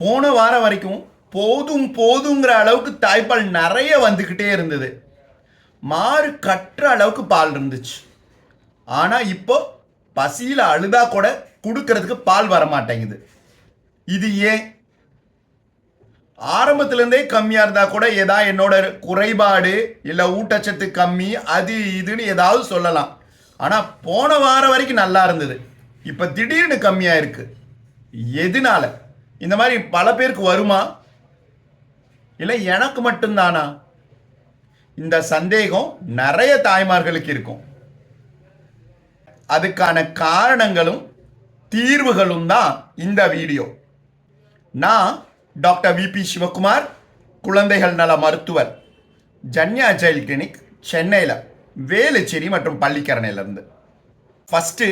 போன வாரம் வரைக்கும் போதும் போதுங்கிற அளவுக்கு தாய்ப்பால் நிறைய வந்துக்கிட்டே இருந்தது. மாறு கட்டுற அளவுக்கு பால் இருந்துச்சு. ஆனால் இப்போ பசியில் அழுதா கூட கொடுக்கறதுக்கு பால் வர மாட்டேங்குது இது ஏன்? ஆரம்பத்திலேருந்தே கம்மியாக இருந்தால் கூட ஏதா என்னோட குறைபாடு இல்லை ஊட்டச்சத்து கம்மி அது இதுன்னு ஏதாவது சொல்லலாம். ஆனால் போன வாரம் வரைக்கும் நல்லா இருந்தது. இப்போ திடீர்னு கம்மியாக இருக்குது எதனால? இந்த மாதிரி பல பேருக்கு வருமா? இல்லை எனக்கு மட்டும்தானா? இந்த சந்தேகம் நிறைய தாய்மார்களுக்கு இருக்கும். அதுக்கான காரணங்களும் தீர்வுகளும் தான் இந்த வீடியோ. நான் டாக்டர் விபி சிவகுமார் குழந்தைகள் நல மருத்துவர் ஜன்யா சைல்ட் கிளினிக் சென்னையில் வேலுச்சேரி மற்றும் பள்ளிக்கரணையிலேருந்து ஃபஸ்ட்டு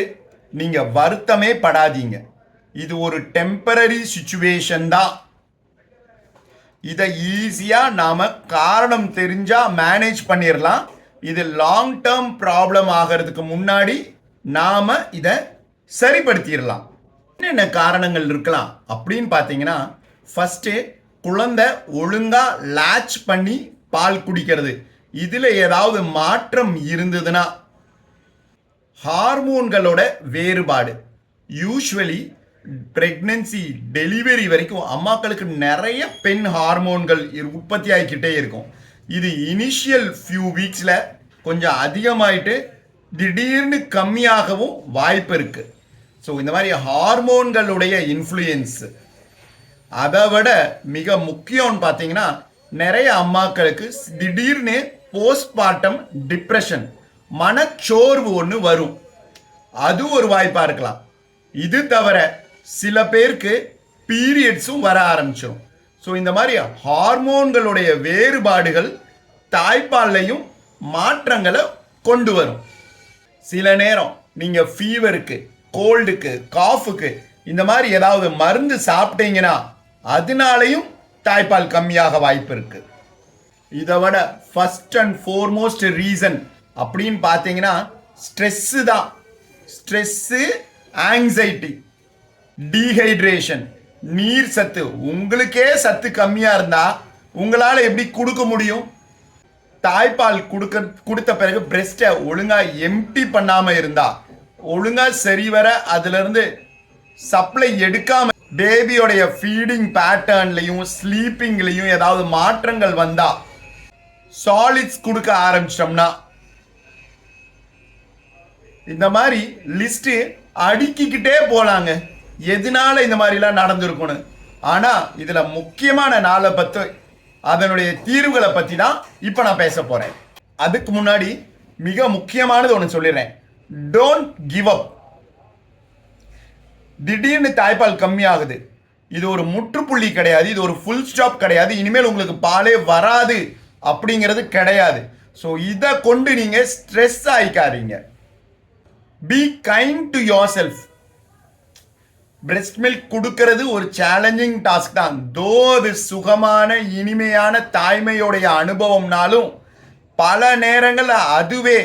நீங்கள் வருத்தமே படாதீங்க. இது ஒரு டெம்பரரி சுச்சுவேஷன் தான். இதை ஈஸியாக நாம் காரணம் தெரிஞ்சால் மேனேஜ் பண்ணிடலாம் இது லாங் டேர்ம் ப்ராப்ளம் ஆகிறதுக்கு முன்னாடி நாம் இதை சரிப்படுத்திடலாம் என்னென்ன காரணங்கள் இருக்கலாம் அப்படின்னு பார்த்தீங்கன்னா ஃபஸ்ட்டு குழந்தை ஒழுங்காக லேட்ச் பண்ணி பால் குடிக்கிறது. இதில் ஏதாவது மாற்றம் இருந்ததுன்னா ஹார்மோன்களோட வேறுபாடு. யூஸ்வலி பிரெக்னன்சி டெலிவரி வரைக்கும் அம்மாக்களுக்கு நிறைய பெண் ஹார்மோன்கள் இரு- உற்பத்தி ஆகிக்கிட்டே இருக்கும். இது இனிஷியல் ஃபியூ வீக்ஸில் கொஞ்சம் அதிகமாயிட்டு திடீர்னு கம்மியாகவும் வாய்ப்பு இருக்கு. ஸோ இந்த மாதிரி ஹார்மோன்களுடைய இன்ஃப்ளூயன்ஸு அதை விட மிக முக்கியம்னு பார்த்தீங்கன்னா நிறைய அம்மாக்களுக்கு திடீர்னு போஸ்ட்மார்ட்டம் டிப்ரெஷன் மனச்சோர்வு ஒன்று வரும். அது ஒரு வாய்ப்பாக இருக்கலாம். இது தவிர சில பேருக்கு பீரியட்ஸும் வர ஆரம்பிச்சிடும் ஸோ இந்த மாதிரி ஹார்மோன்களுடைய வேறுபாடுகள் தாய்ப்பால்லையும் மாற்றங்களை கொண்டு வரும். சில நேரம் நீங்கள் ஃபீவருக்கு கோல்டுக்கு காஃபுக்கு இந்த மாதிரி ஏதாவது மருந்து சாப்பிட்டீங்கன்னா அதனாலையும் தாய்ப்பால் கம்மியாக வாய்ப்பு இருக்கு. இதை விட ஃபஸ்ட் அண்ட் ஃபோர்மோஸ்ட் ரீசன் அப்படின்னு பார்த்தீங்கன்னா ஸ்ட்ரெஸ்ஸு தான். ஸ்ட்ரெஸ்ஸு ஆங்ஸைட்டி டீஹைட்ரேஷன் நீர் சத்து. உங்களுக்கே சத்து கம்மியாக இருந்தால் உங்களால் எப்படி கொடுக்க முடியும்? தாய்ப்பால் கொடுக்க கொடுத்த பிறகு பிரெஸ்ட்டை ஒழுங்காக எம்டி பண்ணாமல் இருந்தால் ஒழுங்காக சரிவர அதுலேருந்து சப்ளை எடுக்காமல் பேபியோடைய ஃபீடிங் பேட்டர்ன்லையும் ஸ்லீப்பிங்லையும் ஏதாவது மாற்றங்கள் வந்தால் சாலிட்ஸ் கொடுக்க ஆரம்பிச்சிட்டோம்னா இந்த மாதிரி லிஸ்ட்டு அடுக்கிக்கிட்டே போலாங்க. எதனால இந்த மாதிரிலாம் நடந்திருக்கணும் ஆனால் இதில் முக்கியமான நாளை பற்றி அதனுடைய தீர்வுகளை பற்றி தான் இப்போ நான் பேச போகிறேன் அதுக்கு முன்னாடி மிக முக்கியமானது ஒன்று சொல்லிடுறேன். டோன்ட் கிவ் அப் திடீர்னு தாய்ப்பால் கம்மியாகுது. இது ஒரு முற்றுப்புள்ளி கிடையாது. இது ஒரு ஃபுல் ஸ்டாப் கிடையாது. இனிமேல் உங்களுக்கு பாலே வராது அப்படிங்கிறது கிடையாது. ஸோ இதை கொண்டு நீங்கள் stress ஆகிக்காதீங்க be kind to yourself breast milk கொடுக்கறது ஒரு சேலஞ்சிங் டாஸ்க் தான். தோ அது சுகமான இனிமையான தாய்மையுடைய அனுபவம்னாலும் பல நேரங்களில் அதுவே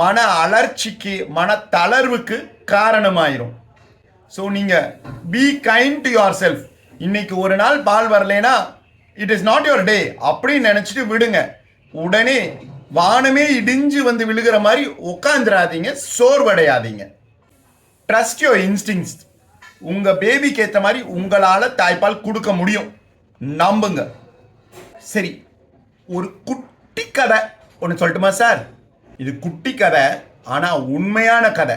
மன அலர்ச்சிக்கு மன தளர்வுக்கு காரணமாயிரும். ஸோ நீங்கள் be kind to yourself இன்னைக்கு ஒரு நாள் பால் வரலைன்னா it is not your day அப்படின்னு நினச்சிட்டு விடுங்க. உடனே வானமே இடிஞ்சு வந்து விழுகிற மாதிரி உட்காந்துடாதீங்க சோர்வடையாதீங்க. ட்ரஸ்ட் யோர் இன்ஸ்டிங்ஸ் உங்க பேபிக்கு ஏற்ற மாதிரி உங்களால தாய்ப்பால் கொடுக்க முடியும். நம்புங்க. சரி ஒரு குட்டி கதை ஒன்று சொல்லட்டுமா சார்? இது குட்டி கதை ஆனால் உண்மையான கதை.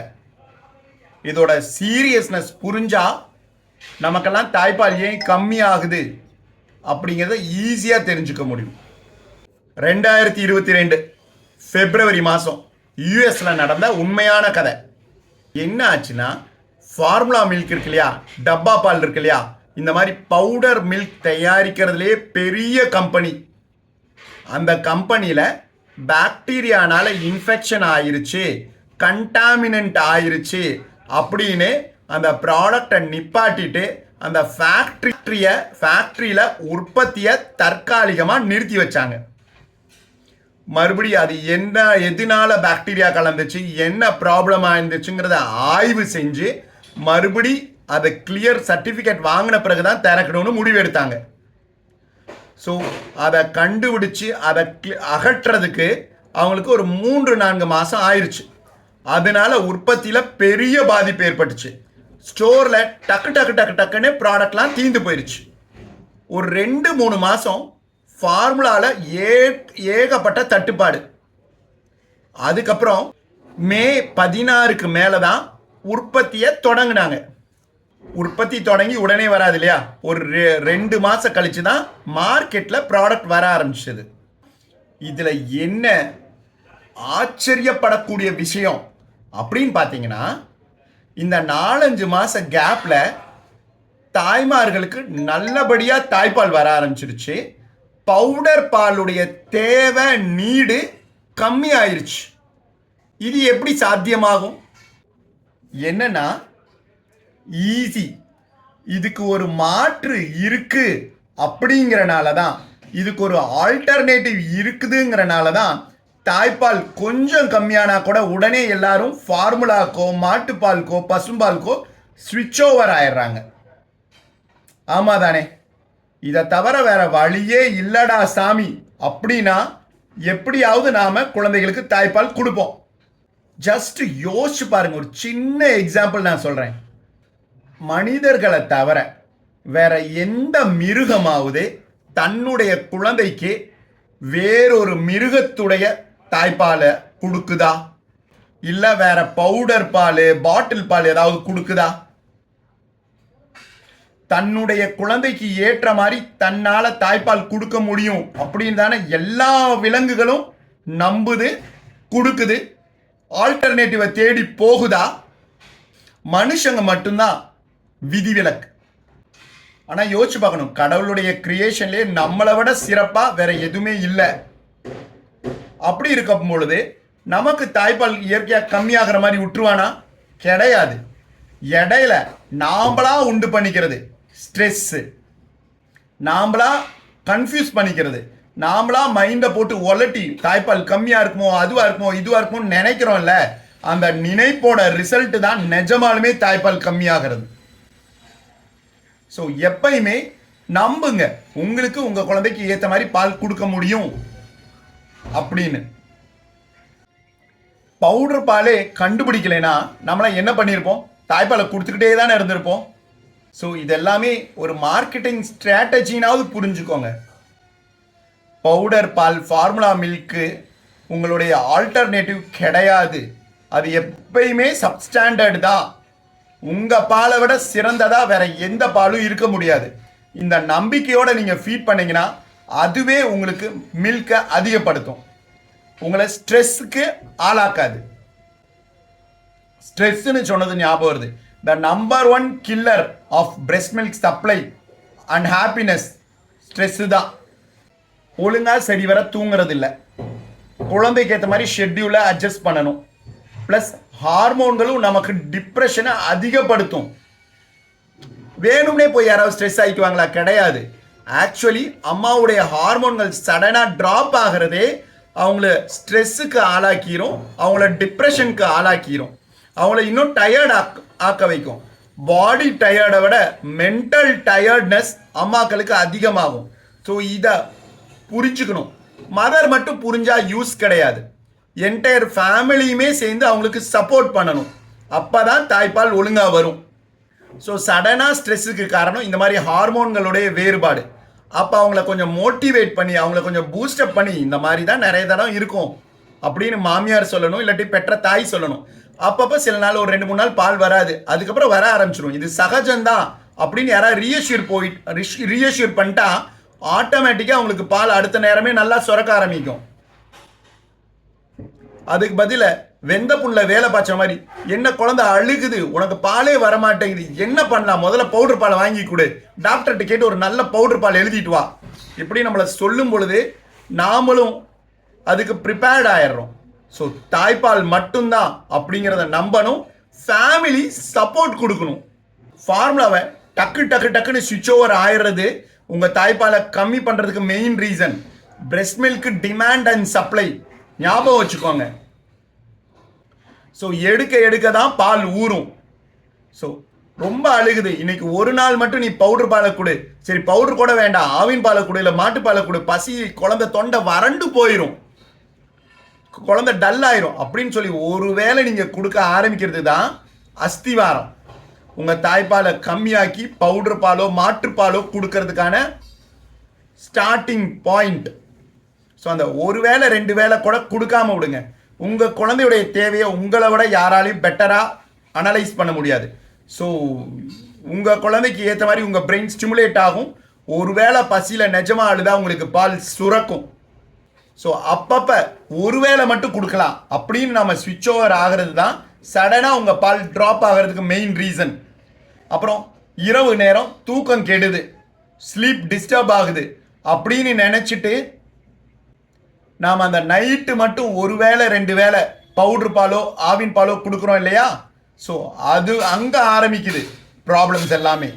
இதோட சீரியஸ்னஸ் புரிஞ்சா நமக்கெல்லாம் தாய்ப்பால் ஏன் கம்மியாகுது அப்படிங்கிறத ஈஸியாக தெரிஞ்சுக்க முடியும். ரெண்டாயிரத்தி இருபத்தி ரெண்டு பிப்ரவரி மாதம் யூஎஸில் நடந்த உண்மையான கதை. என்ன ஆச்சுன்னா ஃபார்முலா மில்க் இருக்கு இல்லையா டப்பா பால் இருக்கு இல்லையா இந்த மாதிரி பவுடர் மில்க் தயாரிக்கிறதுலே பெரிய கம்பெனி அந்த கம்பெனியில் பாக்டீரியானால இன்ஃபெக்ஷன் ஆயிருச்சு கண்டாமினன்ட் ஆயிருச்சு அப்படின்னு அந்த ப்ராடக்டை நிப்பாட்டிட்டு அந்த ஃபேக்ட்ரியை ஃபேக்ட்ரியில் உற்பத்தியை தற்காலிகமாக நிறுத்தி வச்சாங்க. மறுபடியும் அது என்ன எதனால பாக்டீரியா கலந்துச்சு என்ன ப்ராப்ளம் இருந்துச்சுங்கிறத ஆய்வு செஞ்சு மறுபடி அதை கிளியர் சர்டிஃபிகேட் வாங்கின பிறகு தான் திறக்கணும்னு முடிவு எடுத்தாங்க ஸோ அதை கண்டுபிடிச்சி அதை அகற்றுறதுக்கு அவங்களுக்கு ஒரு மூன்று நான்கு மாதம் ஆயிடுச்சு அதனால உற்பத்தியில் பெரிய பாதிப்பு ஏற்பட்டுச்சு. ஸ்டோரில் டக்கு டக்கு டக்கு டக்குன்னு ப்ராடக்ட்லாம் தீந்து போயிடுச்சு ஒரு ரெண்டு மூணு மாதம் ஃபார்முலாவில் ஏ ஏகப்பட்ட தட்டுப்பாடு. அதுக்கப்புறம் மே பதினாறுக்கு மேலே தான் உற்பத்தியை தொடங்கினாங்க. உற்பத்தி தொடங்கி உடனே வராது இல்லையா? ஒரு ரெ- ரெண்டு மாதம் கழிச்சு தான் மார்க்கெட்டில் ப்ராடக்ட் வர ஆரம்பிச்சது. இதில் என்ன ஆச்சரியப்படக்கூடிய விஷயம் அப்படின்னு பார்த்தீங்கன்னா இந்த நாலஞ்சு மாத கேப்பில் தாய்மார்களுக்கு நல்லபடியாக தாய்ப்பால் வர ஆரம்பிச்சிருச்சு. பவுடர் பாலுடைய தேவை நீடு கம்மி ஆயிடுச்சு இது எப்படி சாத்தியமாகும்? என்னன்னா ஈஸி இதுக்கு ஒரு மாற்று இருக்கு அப்படிங்கிறனால தான் இதுக்கு ஒரு ஆல்டர்னேட்டிவ் இருக்குதுங்கிறனால தான் தாய்ப்பால் கொஞ்சம் கம்மியானா கூட உடனே எல்லாரும் ஃபார்முலாக்கோ மாட்டுப்பால்க்கோ பசும்பால்க்கோ ஸ்விட்ச் ஓவர் ஆயிடுறாங்க. ஆமாம் தானே இதை தவிர வேற வழியே இல்லடா சாமி. அப்படின்னா எப்படியாவது நாம குழந்தைகளுக்கு தாய்ப்பால் கொடுப்போம். ஜஸ்ட் யோசிச்சு பாருங்க ஒரு சின்ன எக்ஸாம்பிள் நான் சொல்றேன். மனிதர்களை தவிர வேற எந்த மிருகமாவது தன்னுடைய குழந்தைக்கு வேறொரு மிருகத்துடைய தாய்ப்பாலை கொடுக்குதா? இல்ல வேற பவுடர் பால் பாட்டில் பால் ஏதாவது கொடுக்குதா? தன்னுடைய குழந்தைக்கு ஏற்ற மாதிரி தன்னால தாய்ப்பால் கொடுக்க முடியும் அப்படின்னு தானே எல்லா விலங்குகளும் நம்புது கொடுக்குது. ஆல்டர்னேட்டிவை தேடி போகுதா? மனுஷங்க மட்டும்தான் விதிவிலக்கு. ஆனால் யோசிச்சு பார்க்கணும். கடவுளுடைய கிரியேஷன்லேயே நம்மளை விட சிறப்பாக வேற எதுவுமே இல்லை. அப்படி இருக்கும் பொழுது நமக்கு தாய்ப்பால் இயற்கையாக கம்மியாகிற மாதிரி விட்டுருவானா கிடையாது. இடையில நாம்பளா உண்டு பண்ணிக்கிறது. ஸ்ட்ரெஸ்ஸு நாம்பளா கன்ஃபியூஸ் பண்ணிக்கிறது. நாமளா மைண்டை போட்டு ஒலட்டி தாய்ப்பால் கம்மியா இருக்குமோ அதுவா இருக்குமோ இதுவா இருக்குமோ நினைக்கிறோம்ல அந்த நினைப்போட ரிசல்ட் தான் நிஜமாலுமே தாய்ப்பால் கம்மியாகிறது. ஸோ எப்பயுமே நம்புங்க உங்களுக்கு உங்க குழந்தைக்கு ஏத்த மாதிரி பால் கொடுக்க முடியும் அப்படின்னு. பவுடர் பாலே கண்டுபிடிக்கலைன்னா நம்மள என்ன பண்ணியிருப்போம் தாய்ப்பாலை கொடுத்துக்கிட்டே தானே இருந்திருப்போம். ஸோ இதெல்லாமே ஒரு மார்க்கெட்டிங் ஸ்ட்ராட்டஜினாவது புரிஞ்சுக்கோங்க. பவுடர் பால் ஃபார்முலா மில்க்கு உங்களுடைய ஆல்டர்னேட்டிவ் கிடையாது. அது எப்பயுமே சப்ஸ்டாண்டர்டு தான். உங்கள் பாலை விட சிறந்ததாக வேற எந்த பாலும் இருக்க முடியாது. இந்த நம்பிக்கையோடு நீங்கள் ஃபீட் பண்ணீங்கன்னா அதுவே உங்களுக்கு மில்கை அதிகப்படுத்தும். உங்களை ஸ்ட்ரெஸ்ஸுக்கு ஆளாக்காது. ஸ்ட்ரெஸ்ன்னு சொன்னது ஞாபகம் வருது. The number one killer of breast milk supply and happiness stress தான். ஒழுங்காக சரி வர தூங்குறது இல்லை குழந்தைக்கு ஏற்ற மாதிரி ஷெட்யூலை அட்ஜஸ்ட் பண்ணணும். ப்ளஸ் ஹார்மோன்களும் நமக்கு டிப்ரெஷனை அதிகப்படுத்தும். வேணும்னே போய் யாராவது ஸ்ட்ரெஸ் ஆகிக்குவாங்களா கிடையாது. ஆக்சுவலி அம்மாவுடைய ஹார்மோன்கள் சடனாக ட்ராப் ஆகிறதே அவங்கள ஸ்ட்ரெஸ்ஸுக்கு ஆளாக்கிரும் அவங்கள டிப்ரெஷனுக்கு ஆளாக்கிரும். அவங்கள இன்னும் டயர்ட் ஆக்க ஆக்க வைக்கும். பாடி டயர்டை விட மென்டல் டயர்ட்னஸ் அம்மாக்களுக்கு அதிகமாகும். ஸோ இதை புரிஞ்சுக்கணும். மதர் மட்டும் புரிஞ்சா யூஸ் கிடையாது. என்டையர் ஃபேமிலியுமே சேர்ந்து அவங்களுக்கு சப்போர்ட் பண்ணணும். அப்போ தான் தாய்ப்பால் ஒழுங்காக வரும். ஸோ சடனாக ஸ்ட்ரெஸ்ஸுக்கு காரணம் இந்த மாதிரி ஹார்மோன்களுடைய வேறுபாடு. அப்போ அவங்கள கொஞ்சம் மோட்டிவேட் பண்ணி அவங்கள கொஞ்சம் பூஸ்டப் பண்ணி இந்த மாதிரி தான் நிறைய தடம் இருக்கும். அப்படின்னு மாமியார் சொல்லணும் இல்லாட்டி பெற்ற தாய் சொல்லணும். அப்பப்போ சில நாள் ஒரு ரெண்டு மூணு நாள் பால் வராது. அதுக்கப்புறம் வர ஆரம்பிச்சிடும் இது சகஜம்தான் அப்படின்னு யாராவது ரீஅஷ்யூர் ரிஷ் ரீஎஷ்யூர் பண்ணிட்டா ஆட்டோமேட்டிக்காக அவங்களுக்கு பால் அடுத்த நேரமே நல்லா சுரக்க ஆரம்பிக்கும். அதுக்கு பதில வெந்த புண்ணில் வேலை பாய்ச்ச மாதிரி என்ன குழந்தை அழுகுது? உனக்கு பாலே வர மாட்டேங்குது என்ன பண்ணலாம்? முதல்ல பவுடர் பால் வாங்கி கொடு. டாக்டர்கிட்ட கேட்டு ஒரு நல்ல பவுடர் பால் எழுதிட்டு வா. இப்படி நம்மளை சொல்லும் பொழுது நாமளும் அதுக்கு ப்ரிப்பேர்ட் ஆயிடுறோம். ஸோ தாய்ப்பால் மட்டும்தான் அப்படிங்கிறத நம்பணும். ஃபேமிலி சப்போர்ட் கொடுக்கணும். ஃபார்முலாவை டக்கு டக்கு டக்குன்னு சுவிட்ச் ஓவர் ஆயிடுறது உங்கள் தாய்ப்பாலை கம்மி பண்ணுறதுக்கு main reason breast milk demand and supply ஞாபகம் வச்சுக்கோங்க. ஸோ எடுக்க எடுக்க தான் பால் ஊறும். ஸோ ரொம்ப அழுகுது. இன்னைக்கு ஒரு நாள் மட்டும் நீ பவுடர் பாலை கொடு. சரி பவுடர் கூட வேண்டாம். ஆவின் பாலை கொடு இல்லை மாட்டு பாலை கொடு. பசி குழந்தை தொண்டை வறண்டு போயிடும் குழந்தை டல் ஆயிரும். அப்படின்னு சொல்லி ஒருவேளை நீங்கள் கொடுக்க ஆரம்பிக்கிறது தான் அஸ்திவாரம். உங்க தாய்ப்பாலை கம்மியாக்கி பவுடர் பாலோ மாற்றுப்பாலோ கொடுக்கறதுக்கான ஸ்டார்டிங் பாயிண்ட் ஸோ அந்த ஒரு வேளை ரெண்டு வேளை கூட கொடுக்காம விடுங்க. உங்க குழந்தையுடைய தேவையை உங்களை விட யாராலையும் பெட்டரா அனலைஸ் பண்ண முடியாது. ஸோ உங்க குழந்தைக்கு ஏற்ற மாதிரி உங்க பிரெயின் ஸ்டிமுலேட் ஆகும். ஒருவேளை பசியில் நிஜமாக அழுதா உங்களுக்கு பால் சுரக்கும். ஸோ அப்பப்போ ஒருவேளை மட்டும் கொடுக்கலாம். அப்படின்னு நம்ம சுவிட்ச் ஓவர் ஆகிறது தான் சடனாக உங்கள் பால் ட்ராப் ஆகிறதுக்கு மெயின் ரீசன் அப்புறம் இரவு நேரம் தூக்கம் கெடுது. ஸ்லீப் டிஸ்டர்ப் ஆகுது. அப்படின்னு நினச்சிட்டு நாம் அந்த நைட்டு மட்டும் ஒரு வேளை ரெண்டு வேளை பவுடர் பாலோ ஆவின் பாலோ கொடுக்குறோம் இல்லையா? ஸோ அது அங்கே ஆரம்பிக்குது ப்ராப்ளம்ஸ் எல்லாமே.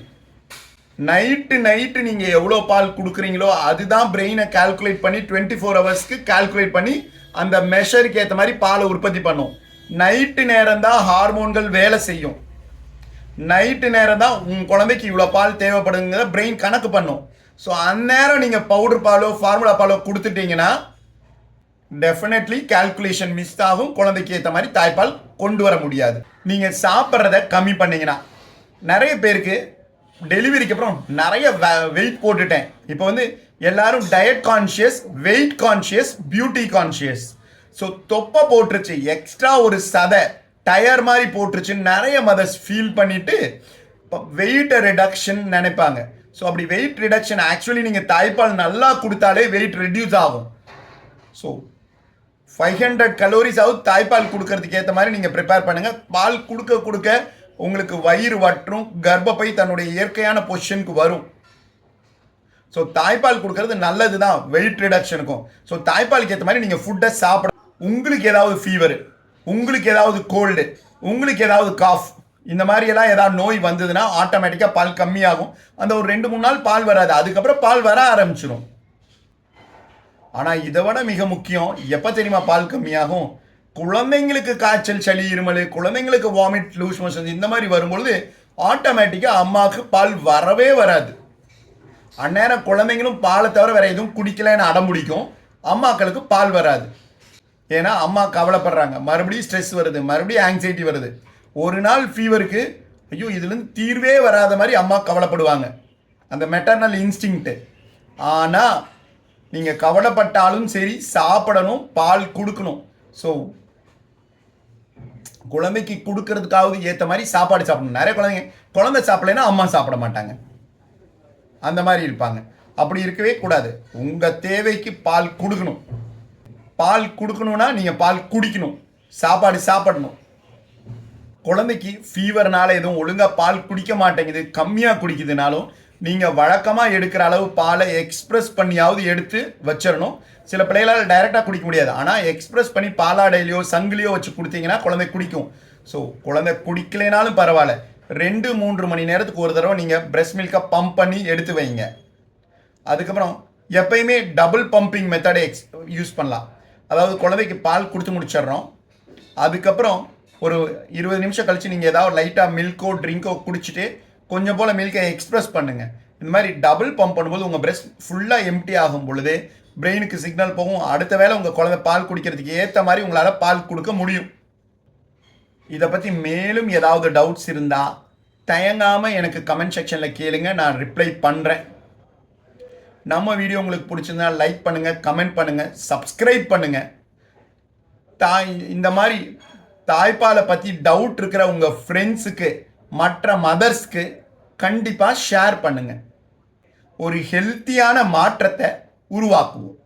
நைட்டு நைட்டு நீங்கள் எவ்வளோ பால் கொடுக்குறீங்களோ அதுதான் பிரெயினை கால்குலேட் பண்ணி டுவெண்ட்டி ஃபோர் ஹவர்ஸ்க்கு கால்குலேட் பண்ணி அந்த மெஷருக்கு ஏற்ற மாதிரி பாலை உற்பத்தி பண்ணும். நைட்டு நேரம் தான் ஹார்மோன்கள் வேலை செய்யும். நைட்டு நேரம் தான் உங்கள் குழந்தைக்கு இவ்வளோ பால் தேவைப்படுங்கிறத பிரெயின் கணக்கு பண்ணும். ஸோ அந்நேரம் நீங்கள் பவுடர் பாலோ ஃபார்முலா பாலோ கொடுத்துட்டீங்கன்னா டெஃபினெட்லி கால்குலேஷன் மிஸ் ஆகும். குழந்தைக்கு ஏற்ற மாதிரி தாய்ப்பால் கொண்டு வர முடியாது. நீங்கள் சாப்பிட்றத கம்மி பண்ணிங்கன்னா. நிறைய பேருக்கு டெலிவரிக்கு அப்புறம் நிறைய வெயிட் போட்டுட்டேன். இப்போ வந்து எல்லாரும் diet conscious weight conscious beauty conscious so தொப்பை போட்டுருச்சு. எக்ஸ்ட்ரா ஒரு சதை. டயர் மாதிரி போட்டுருச்சுன்னு நிறைய மதர்ஸ் ஃபீல் பண்ணிட்டு வெயிட் ரிடக்ஷன் நினைப்பாங்க. ஸோ அப்படி வெயிட் ரிடக்ஷன் ஆக்சுவலி நீங்கள் தாய்ப்பால் நல்லா கொடுத்தாலே வெயிட் ரெடியூஸ் ஆகும். ஸோ ஃபைவ் ஹண்ட்ரட் கலோரிஸ் ஆகுது தாய்ப்பால் கொடுக்கறதுக்கு ஏற்ற மாதிரி நீங்கள் ப்ரிப்பேர் பண்ணுங்கள் பால் கொடுக்க கொடுக்க உங்களுக்கு வயிறு வற்றும் கர்ப்பப்பை தன்னுடைய இயற்கையான பொசிஷனுக்கு வரும். ஸோ தாய்ப்பால் கொடுக்கறது நல்லது தான் வெயிட் ரிடக்ஷனுக்கும் ஸோ தாய்ப்பாலுக்கு ஏற்ற மாதிரி நீங்கள் ஃபுட்டை சாப்பிட உங்களுக்கு ஏதாவது ஃபீவர் உங்களுக்கு ஏதாவது கோல்டு உங்களுக்கு ஏதாவது காஃப் இந்த மாதிரி எல்லாம் ஏதாவது நோய் வந்ததுன்னா ஆட்டோமேட்டிக்காக பால் கம்மியாகும். அந்த ஒரு ரெண்டு மூணு நாள் பால் வராது. அதுக்கப்புறம் பால் வர ஆரம்பிச்சிடும் ஆனால் இதை விட மிக முக்கியம் எப்போ தெரியுமா பால் கம்மியாகும்? குழந்தைங்களுக்கு காய்ச்சல் சளி இருமல் குழந்தைங்களுக்கு வாமிட் லூஸ் மோஷன் இந்த மாதிரி வரும்பொழுது ஆட்டோமேட்டிக்காக அம்மாவுக்கு பால் வரவே வராது. அந்நேரம் குழந்தைங்களும் பாலை தவிர வேறு எதுவும் குடிக்கலைன்னு அடம் பிடிக்கும் அம்மாக்களுக்கு பால் வராது. ஏன்னா அம்மா கவலைப்படுறாங்க. மறுபடியும் ஸ்ட்ரெஸ் வருது. மறுபடியும் ஆங்ஸைட்டி வருது. ஒரு நாள் ஃபீவருக்கு ஐயோ இதுலேருந்து தீர்வே வராத மாதிரி அம்மா கவலைப்படுவாங்க. அந்த மெட்டர்னல் இன்ஸ்டிங்க்ட்டு ஆனால் நீங்கள் கவலைப்பட்டாலும் சரி சாப்பிடணும் பால் கொடுக்கணும். ஸோ குழந்தைக்கு கொடுக்கறதுக்காவது ஏற்ற மாதிரி சாப்பாடு சாப்பிடணும். நிறைய குழந்தைங்க குழந்தை சாப்பிடலைன்னா அம்மா சாப்பிட மாட்டாங்க. அந்த மாதிரி இருப்பாங்க. அப்படி இருக்கவே கூடாது. உங்கள் தேவைக்கு பால் கொடுக்கணும். பால் கொடுக்கணும்னா நீங்கள் பால் குடிக்கணும். சாப்பாடு சாப்பிடணும். குழந்தைக்கு ஃபீவர்னால எதுவும் ஒழுங்காக பால் குடிக்க மாட்டேங்குது கம்மியாக குடிக்குதுனாலும் நீங்கள் வழக்கமாக எடுக்கிற அளவு பாலை எக்ஸ்ப்ரெஸ் பண்ணியாவது எடுத்து வச்சிடணும். சில பிள்ளைகளால் டைரெக்டாக குடிக்க முடியாது. ஆனால் எக்ஸ்ப்ரெஸ் பண்ணி பாலாடையிலையோ சங்கிலியோ வச்சு கொடுத்தீங்கன்னா குழந்தை குடிக்கும். ஸோ குழந்தை குடிக்கலைனாலும் பரவாயில்ல. ரெண்டு மூன்று மணி நேரத்துக்கு ஒரு தடவை நீங்கள் பிரஸ்ட் மில்கை பம்ப் பண்ணி எடுத்து வைங்க. அதுக்கப்புறம் எப்பயுமே டபுள் பம்பிங் மெத்தடை எக்ஸ் யூஸ் பண்ணலாம். அதாவது குழந்தைக்கு பால் கொடுத்து முடிச்சிடுறோம். அதுக்கப்புறம் ஒரு இருபது நிமிஷம் கழித்து நீங்கள் ஏதாவது லைட்டாக மில்க்கோ ட்ரிங்கோ குடிச்சிட்டு கொஞ்சம் போல் மில்கை எக்ஸ்ப்ரெஸ் பண்ணுங்கள் இந்த மாதிரி டபுள் பம்ப் பண்ணும்போது உங்கள் பிரஸ்ட் ஃபுல்லாக எம்டி ஆகும் பொழுது பிரெயினுக்கு சிக்னல் போகும். அடுத்த வேளை உங்கள் குழந்தை பால் குடிக்கிறதுக்கு ஏற்ற மாதிரி உங்களால் பால் கொடுக்க முடியும். இதை பற்றி மேலும் ஏதாவது டவுட்ஸ் இருந்தால் தயங்காமல் எனக்கு கமெண்ட் செக்ஷனில் கேளுங்க. நான் ரிப்ளை பண்ணுறேன் நம்ம வீடியோ உங்களுக்கு பிடிச்சிருந்தா லைக் பண்ணுங்கள் கமெண்ட் பண்ணுங்கள் சப்ஸ்கிரைப் பண்ணுங்கள் தாய் இந்த மாதிரி தாய்ப்பாலை பற்றி டவுட் இருக்கிற உங்கள் ஃப்ரெண்ட்ஸுக்கு மற்ற மதர்ஸ்க்கு கண்டிப்பாக ஷேர் பண்ணுங்கள் ஒரு ஹெல்த்தியான மாற்றத்தை உருவாக்குவோம்.